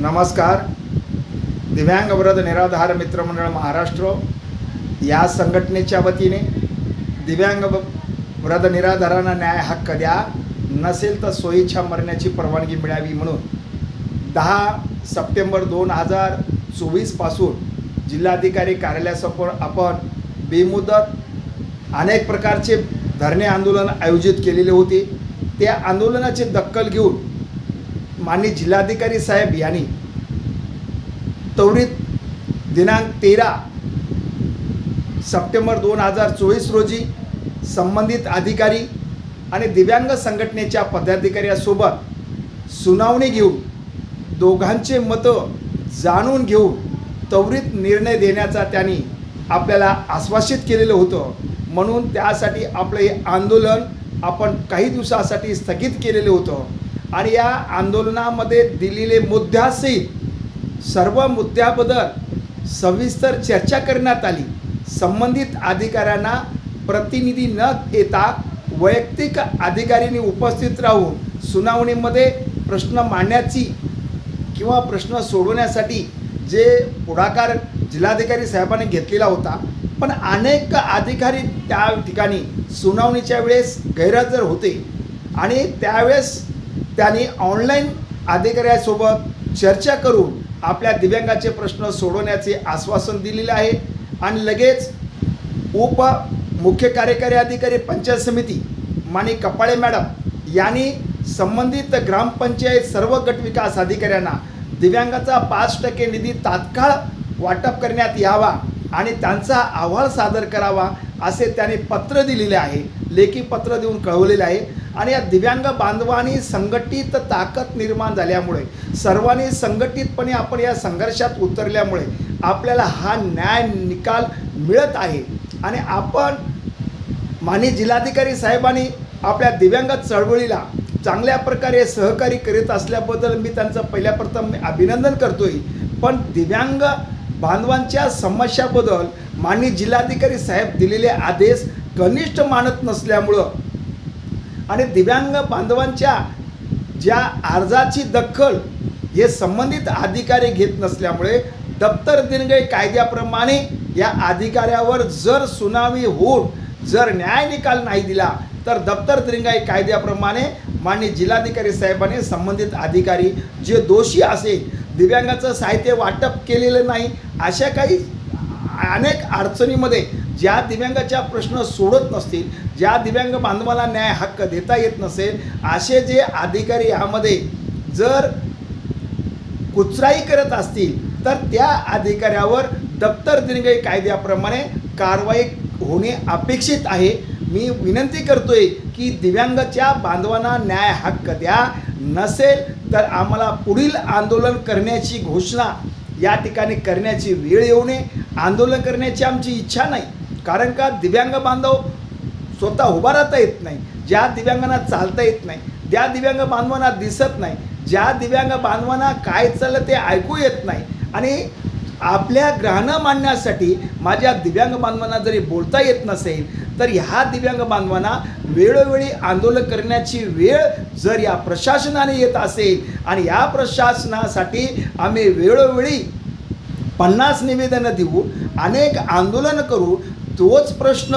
नमस्कार. दिव्यांग व्रत निराधार मित्रमंडळ महाराष्ट्र या संघटनेच्या वतीने दिव्यांग व- वृद्ध निराधारांना न्याय हक्क द्या नसेल तर सोयीच्छा मरण्याची परवानगी मिळावी म्हणून. दहा सप्टेंबर दोन हजार चोवीसपासून जिल्हाधिकारी कार्यालयासमोर आपण बेमुदत अनेक प्रकारचे धरणे आंदोलन आयोजित केलेले होते. त्या आंदोलनाची दक्कल घेऊन माननीय जिल्हाधिकारी साहेब यांनी त्वरित दिनांक तेरा सप्टेंबर दोन हजार चोवीस रोजी संबंधित अधिकारी आणि दिव्यांग संघटनेच्या पदाधिकाऱ्यासोबत सुनावणी घेऊन दोघांचे मतं जाणून घेऊन त्वरित निर्णय देण्याचा त्यांनी आपल्याला आश्वासित केलेलं होतं. म्हणून त्यासाठी आपलं हे आंदोलन आपण काही दिवसासाठी स्थगित केलेलं होतं. आणि या आंदोलनामध्ये दिलेले मुद्द्यासहित सर्व मुद्द्याबद्दल सविस्तर चर्चा करण्यात आली. संबंधित अधिकाऱ्यांना प्रतिनिधी न येता वैयक्तिक अधिकाऱ्यांनी उपस्थित राहून सुनावणीमध्ये प्रश्न मांडण्याची किंवा प्रश्न सोडवण्यासाठी जे पुढाकार जिल्हाधिकारी साहेबांनी घेतलेला होता पण अनेक अधिकारी त्या ठिकाणी सुनावणीच्या वेळेस गैरहजर होते. आणि त्यावेळेस त्यांनी ऑनलाईन अधिकाऱ्यासोबत चर्चा करून आपल्या दिव्यांगाचे प्रश्न सोडवण्याचे आश्वासन दिलेले आहे. आणि लगेच उप मुख्य कार्यकारी अधिकारी पंचायत समिती माने कपाळे मॅडम यांनी संबंधित ग्रामपंचायत सर्व गट विकास अधिकाऱ्यांना दिव्यांगाचा पाच टक्के निधी तात्काळ वाटप करण्यात यावा आणि त्यांचा अहवाल सादर करावा असे त्याने पत्र दिलेले आहे. लेखी पत्र देऊन कळवलेले आहे. आणि या दिव्यांग बांधवांनी संघटित ताकद निर्माण झाल्यामुळे सर्वांनी संघटितपणे आपण या संघर्षात उतरल्यामुळे आपल्याला हा न्याय निकाल मिळत आहे. आणि आपण माननीय जिल्हाधिकारी साहेबांनी आपल्या दिव्यांग चळवळीला चांगल्या प्रकारे सहकारी करीत असल्याबद्दल मी त्यांचं पहिल्या प्रथम अभिनंदन करतोय. पण दिव्यांग बांधवांच्या समस्याबद्दल माननीय जिल्हाधिकारी साहेब दिलेले आदेश कनिष्ठ मानत नसल्यामुळं आणि दिव्यांग बांधवांच्या ज्या अर्जाची दखल हे संबंधित अधिकारी घेत नसल्यामुळे दप्तर दिनगई कायद्याप्रमाणे या अधिकाऱ्यावर जर सुनावणी होऊन जर न्याय निकाल नाही दिला तर दप्तर दिनगाई कायद्याप्रमाणे माननीय जिल्हाधिकारी साहेबांनी संबंधित अधिकारी जे दोषी असेल दिव्यांगाचं साहित्य वाटप केलेलं नाही अशा काही अनेक अडचणीमध्ये ज्या दिव्यांगाच्या प्रश्न सोडत नसतील ज्या दिव्यांग बांधवाला न्याय हक्क देता येत नसेल असे जे अधिकारी यामध्ये जर कुचराई करत असतील तर त्या अधिकाऱ्यावर दप्तर दिनगई कायद्याप्रमाणे कारवाई होणे अपेक्षित आहे. मी विनंती करतोय की दिव्यांगच्या बांधवांना न्याय हक्क द्या. नसेल तर आम्हाला पुढील आंदोलन करण्याची घोषणा या ठिकाणी करण्याची वेळ येऊ नये. आंदोलन करण्याची आमची इच्छा नाही. कारण का दिव्यांग बांधव स्वतः उभा राहता येत नाही ज्या दिव्यांगांना चालता येत नाही ज्या दिव्यांग बांधवांना दिसत नाही ज्या दिव्यांग बांधवांना काय चाललं ते ऐकू येत नाही. आणि आपल्या ग्रहणं मांडण्यासाठी माझ्या दिव्यांग बांधवांना जरी बोलता येत नसेल तर ह्या दिव्यांग बांधवांना वेळोवेळी आंदोलन करण्याची वेळ जर या प्रशासनाने येत असेल आणि या प्रशासनासाठी आम्ही वेळोवेळी पन्नास निवेदनं देऊ अनेक आंदोलन करू तोच प्रश्न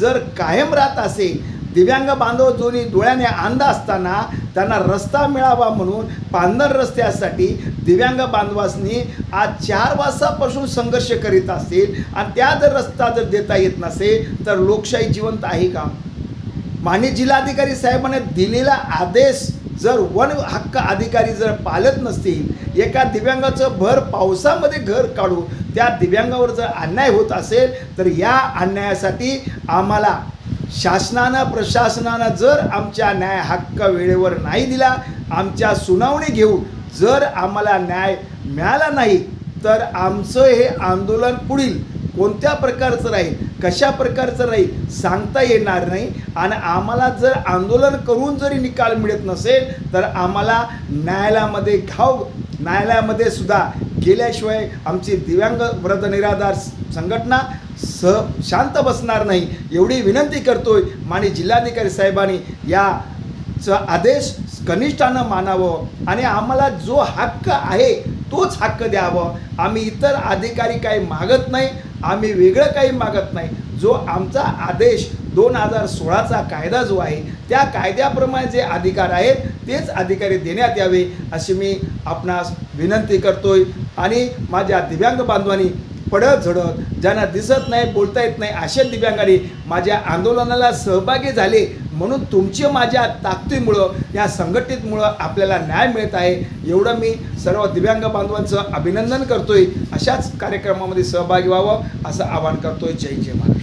जर कायम राहत असेल दिव्यांग बांधव दोन्ही डोळ्याने अंध असताना त्यांना रस्ता मिळावा म्हणून पांधर रस्त्यासाठी दिव्यांग बांधवासनी आज चार वाजतापासून संघर्ष करीत असतील आणि त्या जर रस्ता जर देता येत नसेल तर लोकशाही जिवंत आहे का? माननीय जिल्हाधिकारी साहेबांनी दिलेला आदेश जर वन हक्क अधिकारी जर पालत नसतील एका दिव्यांगाचं भर पावसामध्ये घर काढू त्या दिव्यांगावर जर अन्याय होत असेल तर या अन्यायासाठी आम्हाला शासनानं प्रशासनानं जर आमच्या न्याय हक्क वेळेवर नाही दिला आमच्या सुनावणी घेऊन जर आम्हाला न्याय मिळाला नाही तर आमचं हे आंदोलन पुढील कोणत्या प्रकारचं राहील? कशा प्रकारचं राहील सांगता येणार नाही. आणि आम्हाला जर आंदोलन करून जरी निकाल मिळत नसेल तर आम्हाला न्यायालयामध्ये घाव न्यायालयामध्ये सुद्धा गेल्याशिवाय आमची दिव्यांग व्रत निराधार संघटना स शांत बसणार नाही. एवढी विनंती करतोय माने जिल्हाधिकारी साहेबांनी याचा आदेश कनिष्ठानं मानावं आणि आम्हाला जो हक्क आहे तोच हक्क द्यावं. आम्ही इतर अधिकारी काही मागत नाही आम्ही वेगळं काही मागत नाही. जो आमचा आदेश दोन हजार सोळाचा कायदा जो आहे त्या कायद्याप्रमाणे जे अधिकार आहेत तेच अधिकारी देण्यात यावे अशी मी आपणास विनंती करतोय. आणि माझ्या दिव्यांग बांधवांनी पडत झडत ज्यांना दिसत नाही बोलता येत नाही अशा दिव्यांगाने माझ्या आंदोलनाला सहभागी झाले म्हणून तुमच्या माझ्या ताकदीमुळं या संघटनेमुळं आपल्याला न्याय मिळत आहे. एवढं मी सर्व दिव्यांग बांधवांचं अभिनंदन करतोय. अशाच कार्यक्रमामध्ये सहभागी व्हावं असं आवाहन करतोय. जय जय महाराज.